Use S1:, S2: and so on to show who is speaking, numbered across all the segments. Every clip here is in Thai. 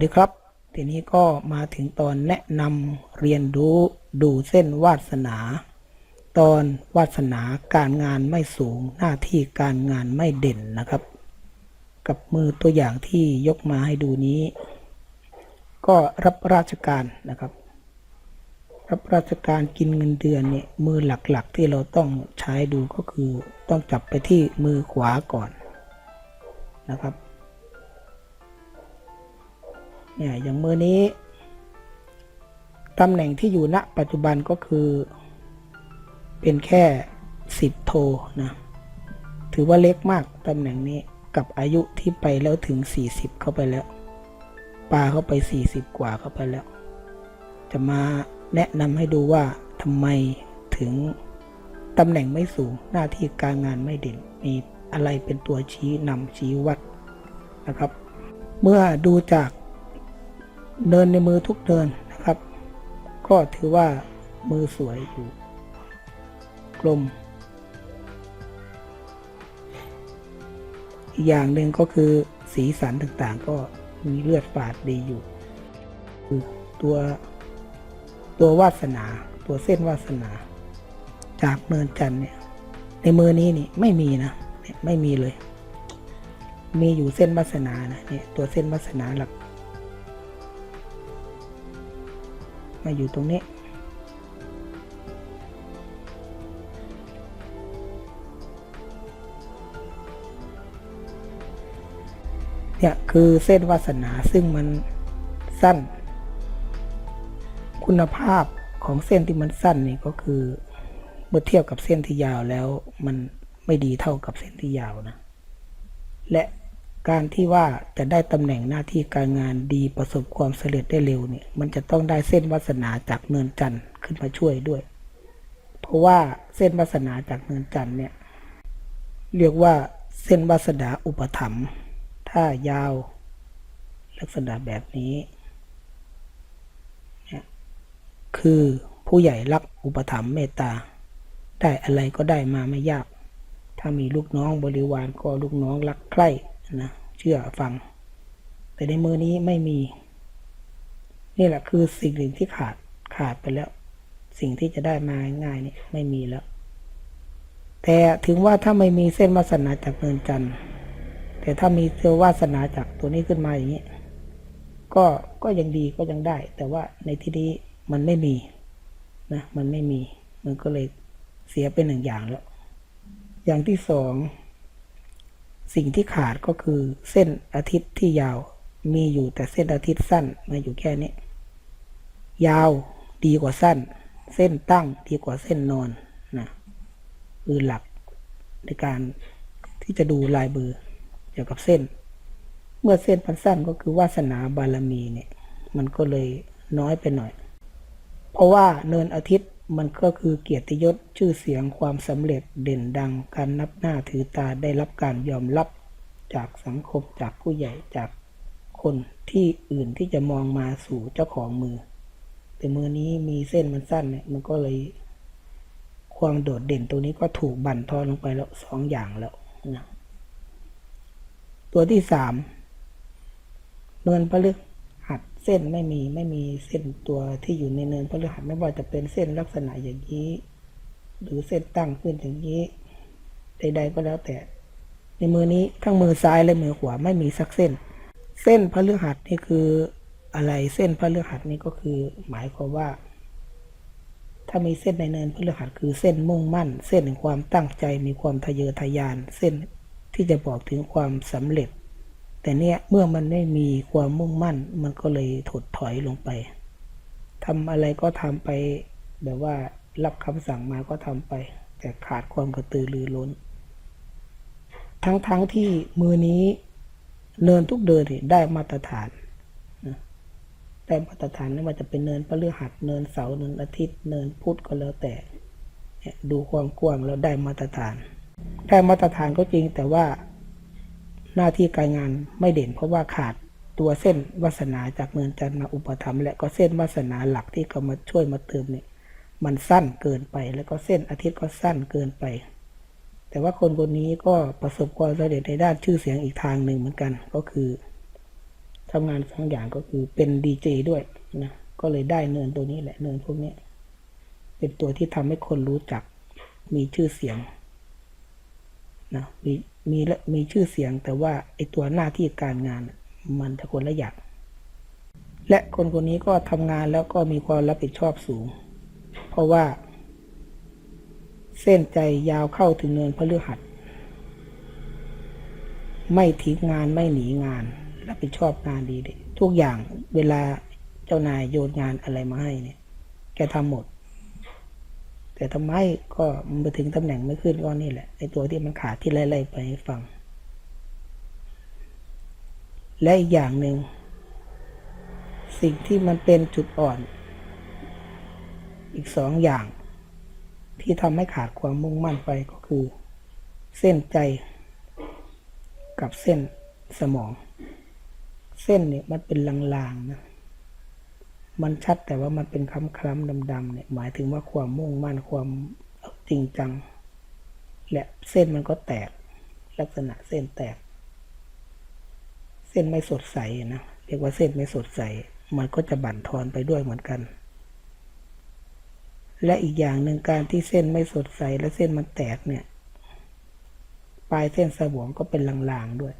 S1: วัสดีครับ ทีนี้ก็มาถึงตอนแนะนำเรียนรู้ดูเส้นวาสนา ตอนวาสนาการงานไม่สูงหน้าที่การงานไม่เด่นนะครับ กับมือตัวอย่างที่ยกมาให้ดูนี้ ก็รับราชการนะครับ รับราชการกินเงินเดือนเนี่ยมือหลักๆ ที่เราต้องใช้ดูก็คือต้องจับไปที่มือขวาก่อนนะครับ เนี่ยอย่างมือนี้ตำแหน่งที่อยู่ณปัจจุบันก็คือ เป็นแค่สิบโทนะถือว่าเล็กมากตำแหน่งนี้กับอายุที่ไปแล้วถึง 40 เข้าไปแล้วปลาเข้าไป 40 กว่าเข้าไปแล้ว จะมาแนะนำให้ดูว่าทำไมถึงตำแหน่งไม่สูงหน้าที่การงานไม่เด่น มีอะไรเป็นตัวชี้นำชี้วัดนะครับ เมื่อดูจาก เดินในมือทุกเดินนะครับ ก็ถือว่ามือสวยอยู่ กลม อีกอย่างหนึ่งก็คือสีสันต่างๆ ก็มีเลือดฝาดดีอยู่คือตัวตัววาสนา ตัวเส้นวาสนา จากเนินจันเนี่ย ในมือนี้นี่ไม่มีนะไม่มีเลย มีอยู่เส้นวาสนานะเนี่ยตัวเส้นวาสนาหลัก มาอยู่ตรงนี้ เนี่ยคือเส้นวาสนาซึ่งมันสั้น คุณภาพของเส้นที่มันสั้นนี่ก็คือเมื่อเทียบกับเส้นที่ยาวแล้วมันไม่ดีเท่ากับเส้นที่ยาวนะ และ การที่ว่าจะได้ตำแหน่งหน้าที่การงานดีประสบความสำเร็จได้เร็วเนี่ย มันจะต้องได้เส้นวาสนาจากเนินจันทร์ขึ้นมาช่วยด้วย เพราะว่าเส้นวาสนาจากเนินจันทร์เนี่ย เรียกว่าเส้นวาสนาอุปถัมภ์ถ้ายาว ลักษณะแบบนี้เนี่ยคือผู้ใหญ่รักอุปถัมภ์เมตตา ได้อะไรก็ได้มาไม่ยาก ถ้ามีลูกน้องบริวารก็ลูกน้องรักใคร่ นะเชื่อฟัง แต่ในมือนี้ไม่มี นี่แหละคือสิ่งหนึ่งที่ขาดขาดไปแล้ว สิ่งที่จะได้มาง่ายๆนี่ไม่มีแล้ว แต่ถึงว่าถ้าไม่มีเส้นวาสนาจากเนินจันทร์แต่ถ้ามีเซลวาสนาจากตัวนี้ขึ้นมาอย่างนี้ก็ก็ยังดีก็ยังได้ แต่ว่าในที่นี้มันไม่มีนะมันไม่มี มันก็เลยเสียเป็นหนึ่งอย่างแล้ว อย่างที่สอง สิ่งที่ขาดก็คือเส้นอาทิตย์ที่ยาว มีอยู่แต่เส้นอาทิตย์สั้นมาอยู่แค่นี้ ยาวดีกว่าสั้น เส้นตั้งดีกว่าเส้นนอนนะคือหลักในการที่จะดูลายมือเกี่ยวกับเส้น เมื่อเส้นมันสั้นก็คือวาสนาบารมีเนี่ย มันก็เลยน้อยไปหน่อย เพราะว่าเนินอาทิตย์ มันก็คือเกียรติยศชื่อเสียงความสำเร็จเด่นดังการนับหน้าถือตาได้รับการยอมรับจากสังคมจากผู้ใหญ่จากคนที่อื่นที่จะมองมาสู่เจ้าของมือ แต่มือนี้มีเส้นมันสั้นเนี่ยมันก็เลย ความโดดเด่นตัวนี้ก็ถูกบั่นทอนลงไปแล้วสองอย่างแล้วนะตัวที่สามเนินพฤหัส เส้นไม่มีไม่มีเส้นตัวที่อยู่ในเนินพฤหัสไม่ว่าจะเป็นเส้นลักษณะอย่างนี้ หรือเส้นตั้งขึ้นอย่างนี้ ใด ๆ ก็แล้วแต่ ในมือนี้ทั้งมือซ้ายและมือขวาไม่มีสักเส้น เส้นพฤหัสนี่คืออะไรเส้นพฤหัสนี่ก็คือ หมายความว่า ถ้ามีเส้นในเนินพฤหัสคือเส้นมุ่งมั่น เส้นแห่งความตั้งใจมีความทะเยอทะยาน เส้นที่จะบอกถึงความสำเร็จ แต่เนี่ยเมื่อมันไม่มีความมุ่งมั่น มันก็เลยถดถอยลงไปทำอะไรก็ทำไป แบบว่ารับคำสั่งมาก็ทำไป แต่ขาดความกระตือรือร้น ทั้งๆทที่มือนี้เนินทุกเดินเนี่ยได้มาตรฐานนะได้มาตรฐานไม่ว่าจะเป็นเนินพฤหัสเนินเสาร์เนินอาทิตย์ เนินพุธก็แล้วแต่ดูความกว้างแล้วได้มาตรฐาน ได้มาตรฐานก็จริงแต่ว่า หน้าที่การงานไม่เด่นเพราะว่าขาดตัวเส้นวาสนาจากเนินจันทร์มาอุปถัมภ์และก็เส้นวาสนาหลักที่เขามาช่วยมาเติมเนี่ยมันสั้นเกินไป แล้วก็เส้นอาทิตย์ก็สั้นเกินไป แต่ว่าคนคนนี้ก็ประสบความสำเร็จในด้านชื่อเสียงอีกทางหนึ่งเหมือนกันก็คือทำงานสองอย่างก็คือเป็นดีเจด้วยนะก็เลยได้เนินตัวนี้แหละเนินพวกนี้เป็นตัวที่ทำให้คนรู้จักมีชื่อเสียง นะมีมีมีชื่อเสียงแต่ว่าไอตัวหน้าที่การงาน มันจะคนละอย่างและคนคนนี้ก็ทำงานแล้วก็มีความรับผิดชอบสูง เพราะว่า เส้นใจยาวเข้าถึงเนินพฤหัสไม่ทิ้งงานไม่หนีงาน รับผิดชอบงานดีเลยทุกอย่างเวลาเจ้านายโยนงานอะไรมาให้เนี่ย แกทำหมด แต่ทำไมก็มันไปถึงตำแหน่งไม่ขึ้นก็นี่แหละไอตัวที่มันขาดที่ไล่ๆไปให้ฟัง และอีกอย่างหนึ่ง สิ่งที่มันเป็นจุดอ่อน อีกสองอย่าง ที่ทำให้ขาดความมุ่งมั่นไปก็คือ เส้นใจ กับเส้นสมอง เส้นเนี่ยมันเป็นลางๆนะ มันชัดแต่ว่ามันเป็นคำคล้ำดำๆเนี่ยหมายถึงว่าความมุ่งมั่นความจริงจัง และเส้นมันก็แตก ลักษณะเส้นแตก เส้นไม่สดใสนะเรียกว่าเส้นไม่สดใส มันก็จะบั่นทอนไปด้วยเหมือนกัน และอีกอย่างหนึ่งการที่เส้นไม่สดใสและเส้นมันแตกเนี่ยปลายเส้นสมองก็เป็นลางๆด้วย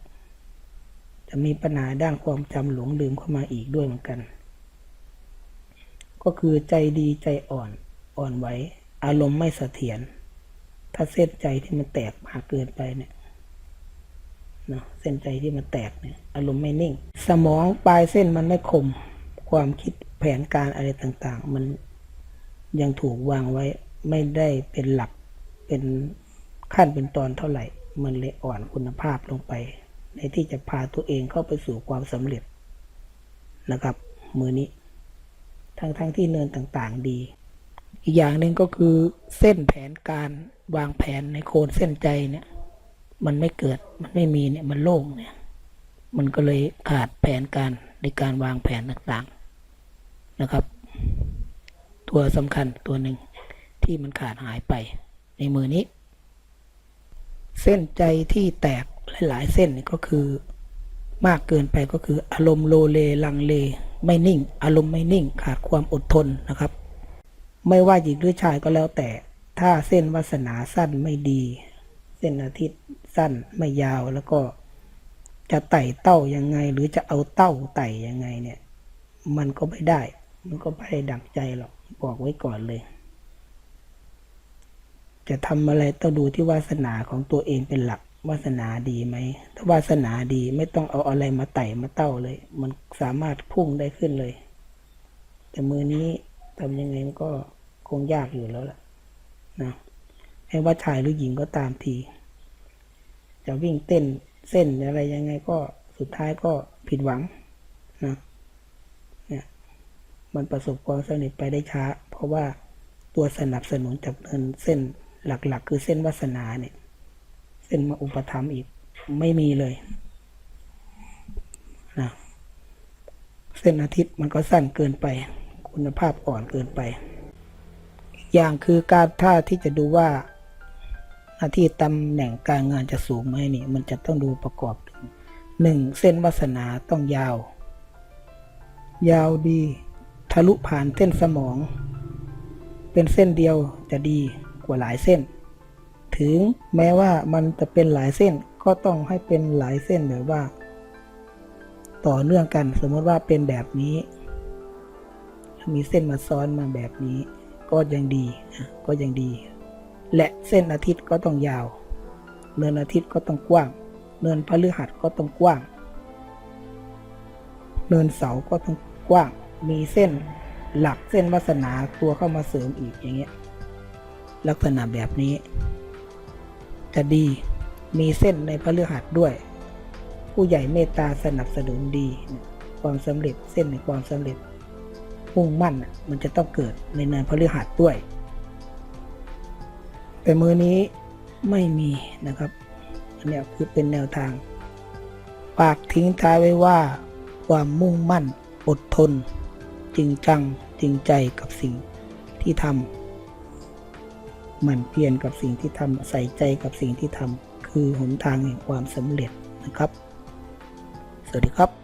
S1: จะมีปัญหาด้านความจำหลงลืมเข้ามาอีกด้วยเหมือนกัน ก็คือใจดีใจอ่อนอ่อนไหวอารมณ์ไม่เสถียรถ้าเส้นใจที่มันแตกมากเกินไปเนี่ยนะเส้นใจที่มันแตกเนี่ย อารมณ์ไม่นิ่ง สมองปลายเส้นมันไม่คม ความคิดแผนการอะไรต่าง ๆ มันยังถูกวางไว้ไม่ได้เป็นหลักเป็นขั้นเป็นตอนเท่าไหร่ มันเลยอ่อนคุณภาพลงไป ในที่จะพาตัวเองเข้าไปสู่ความสำเร็จนะครับ มือนี้ ทั้งทั้งที่เนินต่างๆดี อีกอย่างหนึ่งก็คือเส้นแผนการวางแผนในโคนเส้นใจเนี่ย มันไม่เกิดมันไม่มีเนี่ยมันโล่งเนี่ย มันก็เลยขาดแผนการในการวางแผนต่างๆนะครับ ตัวสำคัญตัวหนึ่งที่มันขาดหายไปในมือนี้ เส้นใจที่แตกหลายๆ เส้นนี่ก็คือมากเกินไปก็คืออารมณ์โลเลลังเล ไม่นิ่ง อารมณ์ไม่นิ่งขาดความอดทนนะครับ ไม่ว่าหญิงหรือชายก็แล้วแต่ ถ้าเส้นวาสนาสั้นไม่ดี เส้นอาทิตย์สั้นไม่ยาวแล้วก็จะไต่เต้ายังไง หรือจะเอาเต้าไต่ยังไงเนี่ย มันก็ไม่ได้ มันก็ไม่ได้ดังใจหรอกบอกไว้ก่อนเลย จะทำอะไรต้องดูที่วาสนาของตัวเองเป็นหลัก วาสนาดีไหม ถ้าวาสนาดีไม่ต้องเอาอะไรมาไต่มาเต้าเลย มันสามารถพุ่งได้ขึ้นเลย แต่มือนี้ทำยังไงมันก็คงยากอยู่แล้วล่ะนะไม่ว่าชายหรือหญิงก็ตามที จะวิ่งเต้นเส้นอะไรยังไงก็สุดท้ายก็ผิดหวังนะเนี่ยมันประสบความสำเร็จไปได้ช้า เพราะว่าตัวสนับสนุนจากเนินเส้นหลักๆ คือเส้นวาสนาเนี่ย เส้นมาอุปถัมอีก ไม่มีเลยนะเส้นอาทิตย์มันก็สั้นเกินไป คุณภาพอ่อนเกินไป อย่างคือการท่าที่จะดูว่าหน้าที่ตำแหน่งการงานจะสูงไหมนี่ มันจะต้องดูประกอบหนึ่งเส้นวาสนาต้องยาว ยาวดี ทะลุผ่านเส้นสมอง เป็นเส้นเดียวจะดีกว่าหลายเส้น ถึงแม้ว่ามันจะเป็นหลายเส้นก็ต้องให้เป็นหลายเส้นแบบว่า ต่อเนื่องกันสมมติว่าเป็นแบบนี้ มีเส้นมาซ้อนมาแบบนี้ ก็ยังดีก็ยังดี และเส้นอาทิตย์ก็ต้องยาวเนินอาทิตย์ก็ต้องกว้าง เนินพฤหัสก็ต้องกว้าง เนินเสาก็ต้องกว้าง มีเส้นหลักเส้นวาสนาตัวเข้ามาเสริมอีกอย่างเงี้ย ลักษณะแบบนี้ จะดี มีเส้นในพฤหัสด้วย ผู้ใหญ่เมตตาสนับสนุนดี ความสำเร็จเส้นในความสำเร็จมุ่งมั่นมันจะต้องเกิดในเนินพฤหัสด้วย แต่มือนี้ไม่มีนะครับอันนี้คือเป็นแนวทางฝากทิ้งท้ายไว้ว่า ความมุ่งมั่นอดทน จริงจังจริงใจกับสิ่งที่ทำ หมันเพียรกับสิ่งที่ทำใส่ใจกับสิ่งที่ทำคือหนทางแห่งความสำเร็จนะครับ สวัสดีครับ